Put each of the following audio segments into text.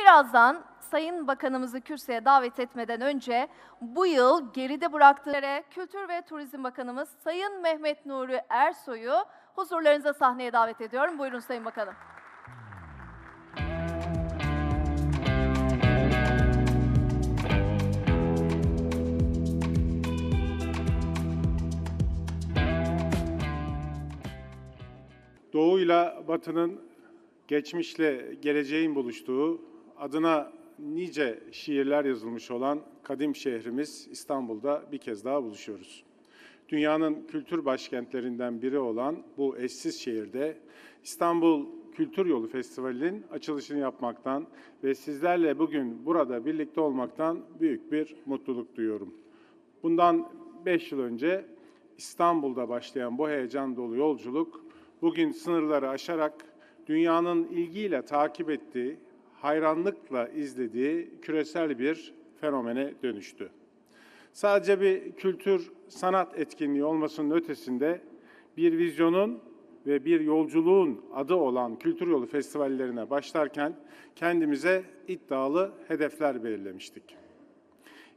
Birazdan Sayın Bakanımızı kürsüye davet etmeden önce bu yıl geride bıraktığı Kültür ve Turizm Bakanımız Sayın Mehmet Nuri Ersoy'u huzurlarınıza sahneye davet ediyorum. Buyurun Sayın Bakanım. Doğuyla Batı'nın geçmişle geleceğin buluştuğu, adına nice şiirler yazılmış olan kadim şehrimiz İstanbul'da bir kez daha buluşuyoruz. Dünyanın kültür başkentlerinden biri olan bu eşsiz şehirde İstanbul Kültür Yolu Festivali'nin açılışını yapmaktan ve sizlerle bugün burada birlikte olmaktan büyük bir mutluluk duyuyorum. Bundan 5 yıl önce İstanbul'da başlayan bu heyecan dolu yolculuk bugün sınırları aşarak dünyanın ilgiyle takip ettiği, hayranlıkla izlediği küresel bir fenomene dönüştü. Sadece bir kültür sanat etkinliği olmasının ötesinde bir vizyonun ve bir yolculuğun adı olan Kültür Yolu Festivallerine başlarken kendimize iddialı hedefler belirlemiştik.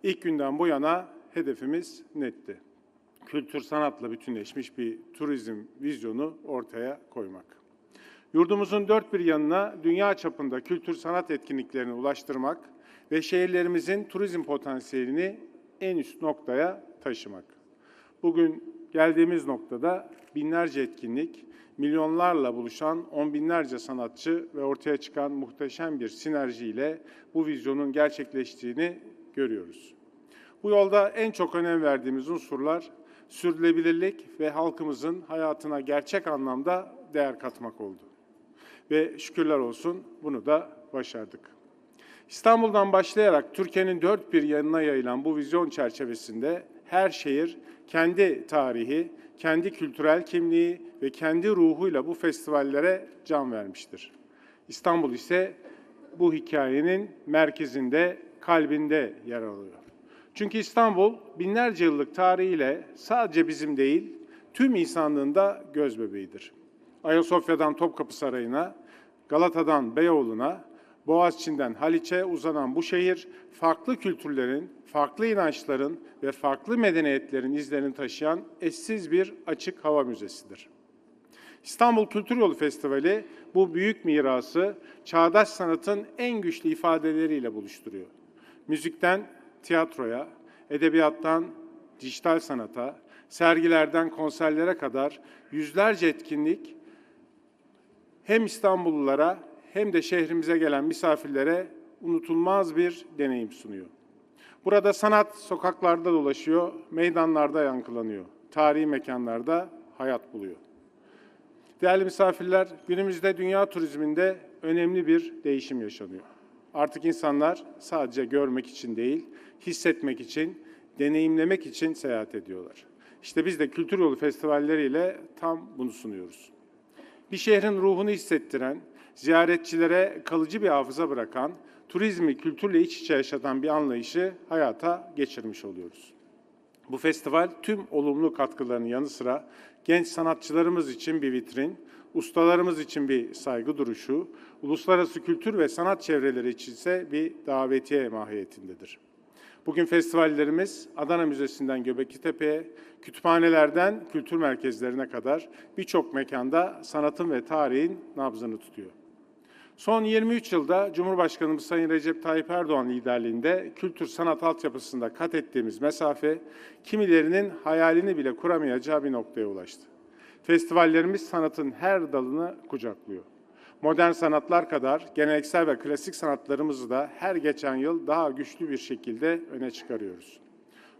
İlk günden bu yana hedefimiz netti. Kültür sanatla bütünleşmiş bir turizm vizyonu ortaya koymak. Yurdumuzun dört bir yanına dünya çapında kültür sanat etkinliklerini ulaştırmak ve şehirlerimizin turizm potansiyelini en üst noktaya taşımak. Bugün geldiğimiz noktada binlerce etkinlik, milyonlarla buluşan on binlerce sanatçı ve ortaya çıkan muhteşem bir sinerjiyle bu vizyonun gerçekleştiğini görüyoruz. Bu yolda en çok önem verdiğimiz unsurlar sürdürülebilirlik ve halkımızın hayatına gerçek anlamda değer katmak oldu. Ve şükürler olsun bunu da başardık. İstanbul'dan başlayarak Türkiye'nin dört bir yanına yayılan bu vizyon çerçevesinde her şehir kendi tarihi, kendi kültürel kimliği ve kendi ruhuyla bu festivallere can vermiştir. İstanbul ise bu hikayenin merkezinde, kalbinde yer alıyor. Çünkü İstanbul binlerce yıllık tarihiyle sadece bizim değil, tüm insanlığın da göz bebeğidir. Ayasofya'dan Topkapı Sarayı'na, Galata'dan Beyoğlu'na, Boğaziçi'nden Haliç'e uzanan bu şehir, farklı kültürlerin, farklı inançların ve farklı medeniyetlerin izlerini taşıyan eşsiz bir açık hava müzesidir. İstanbul Kültür Yolu Festivali bu büyük mirası çağdaş sanatın en güçlü ifadeleriyle buluşturuyor. Müzikten tiyatroya, edebiyattan dijital sanata, sergilerden konserlere kadar yüzlerce etkinlik hem İstanbullulara hem de şehrimize gelen misafirlere unutulmaz bir deneyim sunuyor. Burada sanat sokaklarda dolaşıyor, meydanlarda yankılanıyor, tarihi mekanlarda hayat buluyor. Değerli misafirler, günümüzde dünya turizminde önemli bir değişim yaşanıyor. Artık insanlar sadece görmek için değil, hissetmek için, deneyimlemek için seyahat ediyorlar. İşte biz de kültür yolu festivalleriyle tam bunu sunuyoruz. Bir şehrin ruhunu hissettiren, ziyaretçilere kalıcı bir hafıza bırakan, turizmi kültürle iç içe yaşatan bir anlayışı hayata geçirmiş oluyoruz. Bu festival tüm olumlu katkılarının yanı sıra genç sanatçılarımız için bir vitrin, ustalarımız için bir saygı duruşu, uluslararası kültür ve sanat çevreleri için ise bir davetiye mahiyetindedir. Bugün festivallerimiz Adana Müzesi'nden Göbekli Tepe'ye, kütüphanelerden kültür merkezlerine kadar birçok mekanda sanatın ve tarihin nabzını tutuyor. Son 23 yılda Cumhurbaşkanımız Sayın Recep Tayyip Erdoğan liderliğinde kültür sanat altyapısında kat ettiğimiz mesafe kimilerinin hayalini bile kuramayacağı bir noktaya ulaştı. Festivallerimiz sanatın her dalını kucaklıyor. Modern sanatlar kadar geleneksel ve klasik sanatlarımızı da her geçen yıl daha güçlü bir şekilde öne çıkarıyoruz.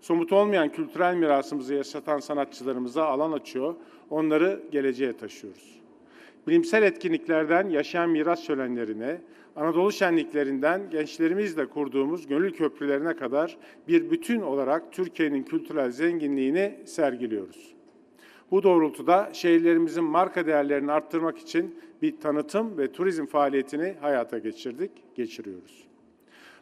Somut olmayan kültürel mirasımızı yaşatan sanatçılarımıza alan açıyor, onları geleceğe taşıyoruz. Bilimsel etkinliklerden yaşayan miras şölenlerine, Anadolu şenliklerinden gençlerimizle kurduğumuz gönül köprülerine kadar bir bütün olarak Türkiye'nin kültürel zenginliğini sergiliyoruz. Bu doğrultuda şehirlerimizin marka değerlerini arttırmak için bir tanıtım ve turizm faaliyetini hayata geçirdik, geçiriyoruz.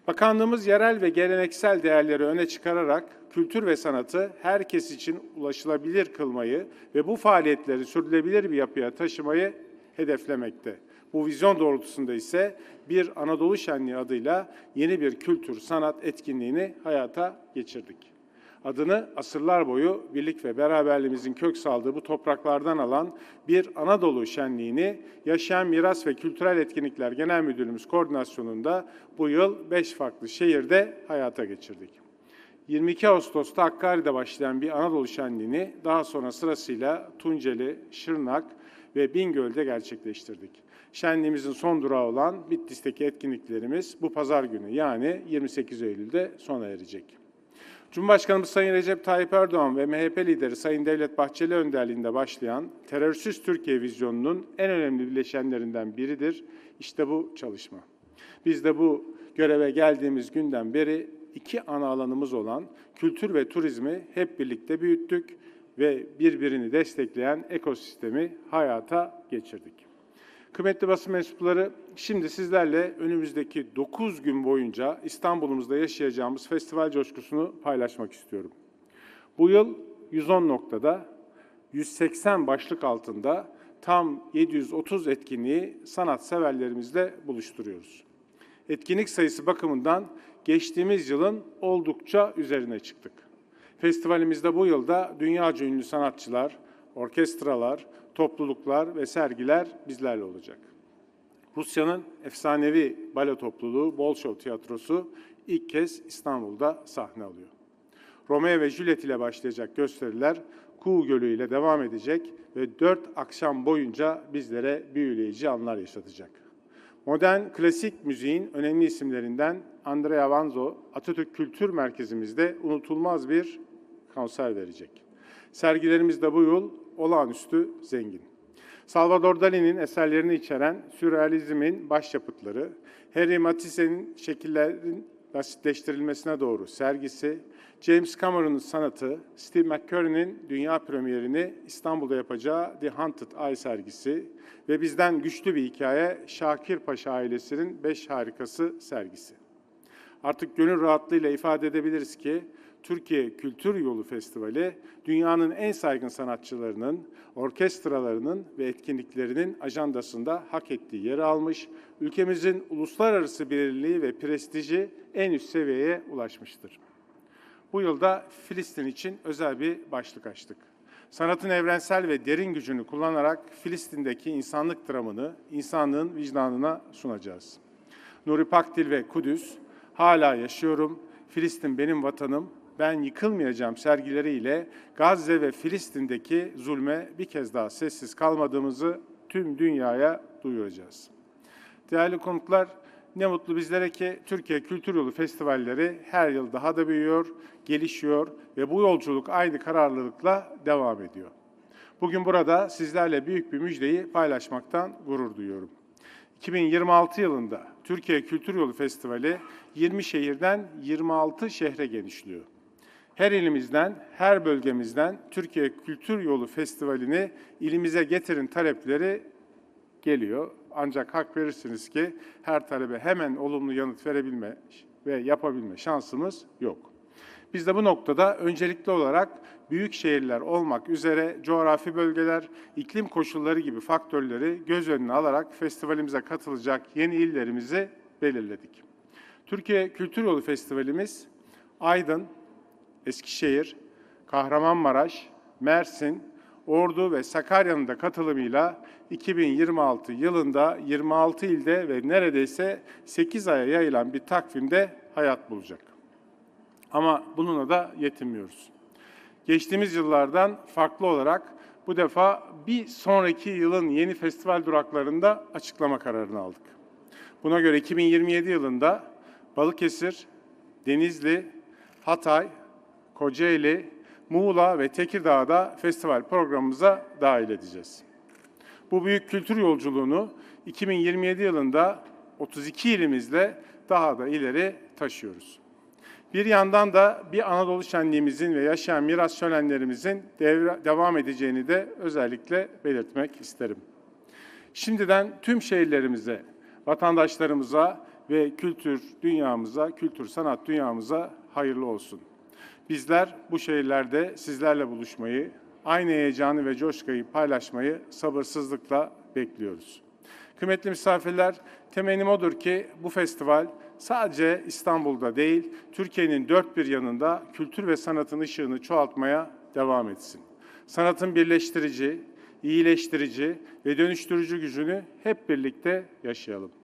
Bakanlığımız yerel ve geleneksel değerleri öne çıkararak kültür ve sanatı herkes için ulaşılabilir kılmayı ve bu faaliyetleri sürdürülebilir bir yapıya taşımayı hedeflemekte. Bu vizyon doğrultusunda ise bir Anadolu Şenliği adıyla yeni bir kültür sanat etkinliğini hayata geçirdik. Adını asırlar boyu birlik ve beraberliğimizin kök saldığı bu topraklardan alan bir Anadolu Şenliği'ni Yaşayan Miras ve Kültürel Etkinlikler Genel Müdürlüğümüz koordinasyonunda bu yıl 5 farklı şehirde hayata geçirdik. 22 Ağustos'ta Hakkari'de başlayan bir Anadolu Şenliği'ni daha sonra sırasıyla Tunceli, Şırnak ve Bingöl'de gerçekleştirdik. Şenliğimizin son durağı olan Bitlis'teki etkinliklerimiz bu pazar günü yani 28 Eylül'de sona erecek. Cumhurbaşkanımız Sayın Recep Tayyip Erdoğan ve MHP lideri Sayın Devlet Bahçeli önderliğinde başlayan terörsüz Türkiye vizyonunun en önemli bileşenlerinden biridir. İşte bu çalışma. Biz de bu göreve geldiğimiz günden beri iki ana alanımız olan kültür ve turizmi hep birlikte büyüttük ve birbirini destekleyen ekosistemi hayata geçirdik. Kıymetli basın mensupları, şimdi sizlerle önümüzdeki 9 gün boyunca İstanbul'umuzda yaşayacağımız festival coşkusunu paylaşmak istiyorum. Bu yıl 110 noktada, 180 başlık altında tam 730 etkinliği sanatseverlerimizle buluşturuyoruz. Etkinlik sayısı bakımından geçtiğimiz yılın oldukça üzerine çıktık. Festivalimizde bu yılda dünyaca ünlü sanatçılar, orkestralar, topluluklar ve sergiler bizlerle olacak. Rusya'nın efsanevi bale topluluğu Bolşov Tiyatrosu ilk kez İstanbul'da sahne alıyor. Romeo ve Juliet ile başlayacak gösteriler Kuğu Gölü ile devam edecek ve dört akşam boyunca bizlere büyüleyici anlar yaşatacak. Modern klasik müziğin önemli isimlerinden Andrea Vanzo, Atatürk Kültür Merkezimizde unutulmaz bir konser verecek. Sergilerimiz de bu yıl olağanüstü zengin. Salvador Dali'nin eserlerini içeren sürrealizmin başyapıtları, Harry Matisse'nin şekillerin basitleştirilmesine doğru sergisi, James Cameron'ın sanatı, Steve McCurry'nin dünya premierini İstanbul'da yapacağı The Haunted Eye sergisi ve bizden güçlü bir hikaye Şakir Paşa ailesinin Beş Harikası sergisi. Artık gönül rahatlığıyla ifade edebiliriz ki Türkiye Kültür Yolu Festivali dünyanın en saygın sanatçılarının, orkestralarının ve etkinliklerinin ajandasında hak ettiği yeri almış, ülkemizin uluslararası birliği ve prestiji en üst seviyeye ulaşmıştır. Bu yılda Filistin için özel bir başlık açtık. Sanatın evrensel ve derin gücünü kullanarak Filistin'deki insanlık dramını insanlığın vicdanına sunacağız. Nuri Pakdil ve Kudüs, hala yaşıyorum, Filistin benim vatanım, ben yıkılmayacağım sergileriyle Gazze ve Filistin'deki zulme bir kez daha sessiz kalmadığımızı tüm dünyaya duyuracağız. Değerli konuklar, ne mutlu bizlere ki Türkiye Kültür Yolu Festivalleri her yıl daha da büyüyor, gelişiyor ve bu yolculuk aynı kararlılıkla devam ediyor. Bugün burada sizlerle büyük bir müjdeyi paylaşmaktan gurur duyuyorum. 2026 yılında Türkiye Kültür Yolu Festivali 20 şehirden 26 şehre genişliyor. Her ilimizden, her bölgemizden Türkiye Kültür Yolu Festivali'ni ilimize getirin talepleri geliyor. Ancak hak verirsiniz ki her talebe hemen olumlu yanıt verebilme ve yapabilme şansımız yok. Biz de bu noktada öncelikli olarak büyük şehirler olmak üzere coğrafi bölgeler, iklim koşulları gibi faktörleri göz önüne alarak festivalimize katılacak yeni illerimizi belirledik. Türkiye Kültür Yolu Festivalimiz Aydın, Eskişehir, Kahramanmaraş, Mersin, Ordu ve Sakarya'nın da katılımıyla 2026 yılında 26 ilde ve neredeyse 8 aya yayılan bir takvimde hayat bulacak. Ama bununla da yetinmiyoruz. Geçtiğimiz yıllardan farklı olarak bu defa bir sonraki yılın yeni festival duraklarında açıklama kararını aldık. Buna göre 2027 yılında Balıkesir, Denizli, Hatay, Kocaeli, Muğla ve Tekirdağ'da festival programımıza dahil edeceğiz. Bu büyük kültür yolculuğunu 2027 yılında 32 ilimizle daha da ileri taşıyoruz. Bir yandan da bir Anadolu Şenliğimizin ve yaşayan miras şölenlerimizin devam edeceğini de özellikle belirtmek isterim. Şimdiden tüm şehirlerimize, vatandaşlarımıza ve kültür dünyamıza, kültür sanat dünyamıza hayırlı olsun. Bizler bu şehirlerde sizlerle buluşmayı, aynı heyecanı ve coşkayı paylaşmayı sabırsızlıkla bekliyoruz. Kıymetli misafirler, temennim odur ki bu festival sadece İstanbul'da değil, Türkiye'nin dört bir yanında kültür ve sanatın ışığını çoğaltmaya devam etsin. Sanatın birleştirici, iyileştirici ve dönüştürücü gücünü hep birlikte yaşayalım.